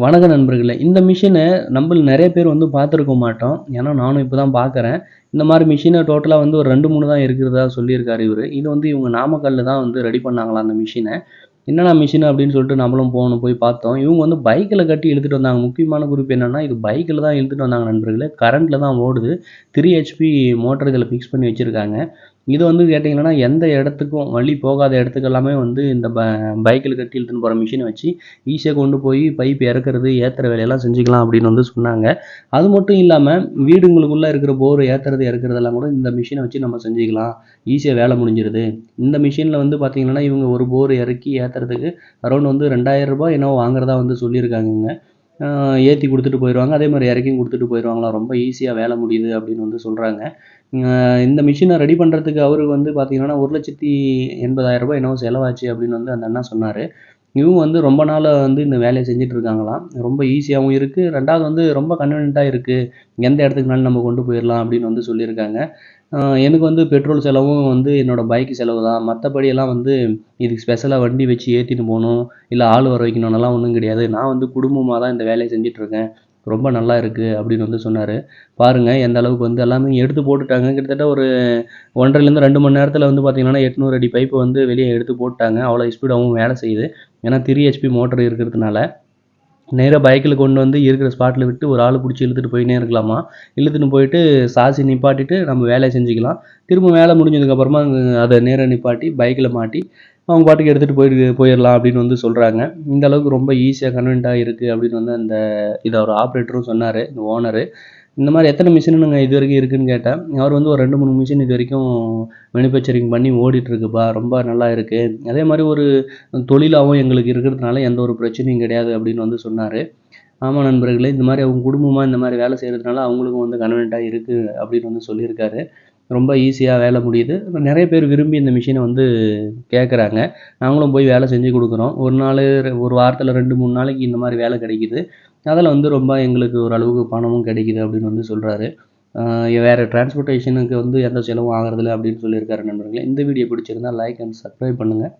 வணக்க நண்பர்களே இந்த மிஷினை நம்ம நிறைய பேர் வந்து பார்த்துருக்க மாட்டோம். ஏன்னா நானும் இப்போ தான் பார்க்குறேன். இந்த மாதிரி மிஷினை டோட்டலாக வந்து ஒரு ரெண்டு மூணு தான் இருக்கிறதா சொல்லியிருக்காரு இவர். இது வந்து இவங்க நாமக்கல்லில் தான் வந்து ரெடி பண்ணாங்களா அந்த மிஷினை என்னென்ன மிஷின் அப்படின்னு சொல்லிட்டு நம்மளும் போகணும் போய் பார்த்தோம். இவங்க வந்து பைக்கில் கட்டி இழுத்துட்டு வந்தாங்க. முக்கியமான குறிப்பு என்னென்னா இது பைக்கில் தான் இழுத்துட்டு வந்தாங்க நண்பர்களே. கரண்ட்டில் தான் ஓடுது. த்ரீ ஹெச்பி மோட்டர் இதில் ஃபிக்ஸ் பண்ணி வச்சுருக்காங்க. இது வந்து கேட்டிங்கன்னா எந்த இடத்துக்கும் வழி போகாத இடத்துக்கு எல்லாமே வந்து இந்த ப பைக்கில் கட்டி இழுத்துன்னு போகிற மிஷினை வச்சு ஈஸியாக கொண்டு போய் பைப் இறக்குறது ஏற்றுற வேலையெல்லாம் செஞ்சுக்கலாம் அப்படின்னு வந்து சொன்னாங்க. அது மட்டும் இல்லாமல் வீடுங்களுக்குள்ளே இருக்கிற போர் ஏற்றுறது இறக்குறதெல்லாம் கூட இந்த மிஷினை வச்சு நம்ம செஞ்சுக்கலாம். ஈஸியாக வேலை முடிஞ்சிருது. இந்த மிஷினில் வந்து பார்த்திங்கன்னா இவங்க ஒரு போர் இறக்கி ஏற்றுறதுக்கு அரௌண்ட் வந்து ரெண்டாயிரம் ரூபாய் என்னவோ வாங்குறதா வந்து சொல்லியிருக்காங்கங்க. ஏற்றி கொடுத்துட்டு போயிடுவாங்க அதே மாதிரி இறக்கியும் கொடுத்துட்டு போயிடுவாங்களாம் ரொம்ப ஈஸியாக வேலை முடியுது அப்படின்னு வந்து சொல்கிறாங்க இந்த மிஷினை ரெடி பண்ணுறதுக்கு அவருக்கு வந்து பார்த்தீங்கன்னா ஒரு லட்சத்தி எண்பதாயிரம் ரூபாய் என்னவோ செலவாச்சு அப்படின்னு வந்து அந்த அண்ணா சொன்னார். இவங்க வந்து ரொம்ப நாளாக வந்து இந்த வேலையை செஞ்சுட்டு இருக்காங்களாம். ரொம்ப ஈஸியாகவும் இருக்குது ரெண்டாவது வந்து ரொம்ப கன்வீனியண்ட்டாக இருக்குது எந்த இடத்துக்குனாலும் நம்ம கொண்டு போயிடலாம் அப்படின்னு வந்து சொல்லியிருக்காங்க. எனக்கு வந்து பெட்ரோல் செலவும் வந்து என்னோடய பைக்கு செலவு தான். மற்றபடியெல்லாம் வந்து இதுக்கு ஸ்பெஷலாக வண்டி வச்சு ஏற்றிட்டு போகணும். இல்லை ஆள் வர வைக்கணும்னெல்லாம் ஒன்றும் கிடையாது. நான் வந்து குடும்பமாக தான் இந்த வேலையை செஞ்சிட்ருக்கேன் ரொம்ப நல்லா இருக்குது அப்படின்னு வந்து சொன்னார். பாருங்கள் எந்த அளவுக்கு வந்து எல்லாமே எடுத்து போட்டுட்டாங்க. கிட்டத்தட்ட ஒரு ஒன்றரைலேருந்து ரெண்டு மணி நேரத்தில் வந்து பார்த்திங்கன்னா எட்நூறு அடி பைப்பு வந்து வெளியே எடுத்து போட்டாங்க. அவ்வளோ ஸ்பீடாகவும் வேலை செய்யுது. ஏன்னா த்ரீ ஹெச்பி மோட்டர் இருக்கிறதுனால நேராக பைக்கில் கொண்டு வந்து இருக்கிற ஸ்பாட்டில் விட்டு ஒரு ஆள் பிடிச்சி இழுத்துட்டு போயினே இருக்கலாமா? இழுத்துட்டு போயிட்டு சாசி நிப்பாட்டிட்டு நம்ம வேலையை செஞ்சுக்கலாம். திரும்ப வேலை முடிஞ்சதுக்கப்புறமா அதை நேராக நிப்பாட்டி பைக்கில் மாட்டி அவங்க பாட்டுக்கு எடுத்துகிட்டு போயிட்டு போயிடலாம் அப்படின்னு வந்து சொல்கிறாங்க இந்த அளவுக்கு ரொம்ப ஈஸியாக கன்வென்ட்டாக இருக்குது அப்படின்னு வந்து அந்த இதை ஒரு ஆப்ரேட்டரும் சொன்னார் இந்த ஓனரு இந்த மாதிரி எத்தனை மிஷினுங்க இது வரைக்கும் இருக்குதுன்னு கேட்டேன். அவர் வந்து ஒரு ரெண்டு மூணு மிஷின் இது வரைக்கும் மேனுஃபேக்சரிங் பண்ணி ஓடிட்டுருக்குப்பா ரொம்ப நல்லா இருக்குது அதே மாதிரி ஒரு தொழிலாகவும் எங்களுக்கு இருக்கிறதுனால எந்த ஒரு பிரச்சனையும் கிடையாது அப்படின்னு வந்து சொன்னார். ஆமாம் நண்பர்களே இந்த மாதிரி அவங்க குடும்பமாக இந்த மாதிரி வேலை செய்கிறதுனால அவங்களுக்கும் வந்து கன்வென்ட்டாக இருக்குது அப்படின்னு வந்து சொல்லியிருக்காரு. ரொம்ப ஈஸியாக வேலை முடியுது. நிறைய பேர் விரும்பி இந்த மிஷினை வந்து கேட்குறாங்க நாங்களும் போய் வேலை செஞ்சு கொடுக்குறோம். ஒரு நாள் ஒரு வாரத்தில் ரெண்டு மூணு நாளைக்கு இந்த மாதிரி வேலை கிடைக்கிது. அதில் வந்து ரொம்ப எங்களுக்கு ஓரளவுக்கு பணமும் கிடைக்கிது அப்படின்னு வந்து சொல்கிறாரு வேறு டிரான்ஸ்போர்ட்டேஷனுக்கு வந்து எந்த செலவும் ஆகிறதில்ல அப்படின்னு சொல்லியிருக்காரு நண்பர்களே. இந்த வீடியோ பிடிச்சிருந்தால் லைக் அண்ட் சப்ஸ்கிரைப் பண்ணுங்கள்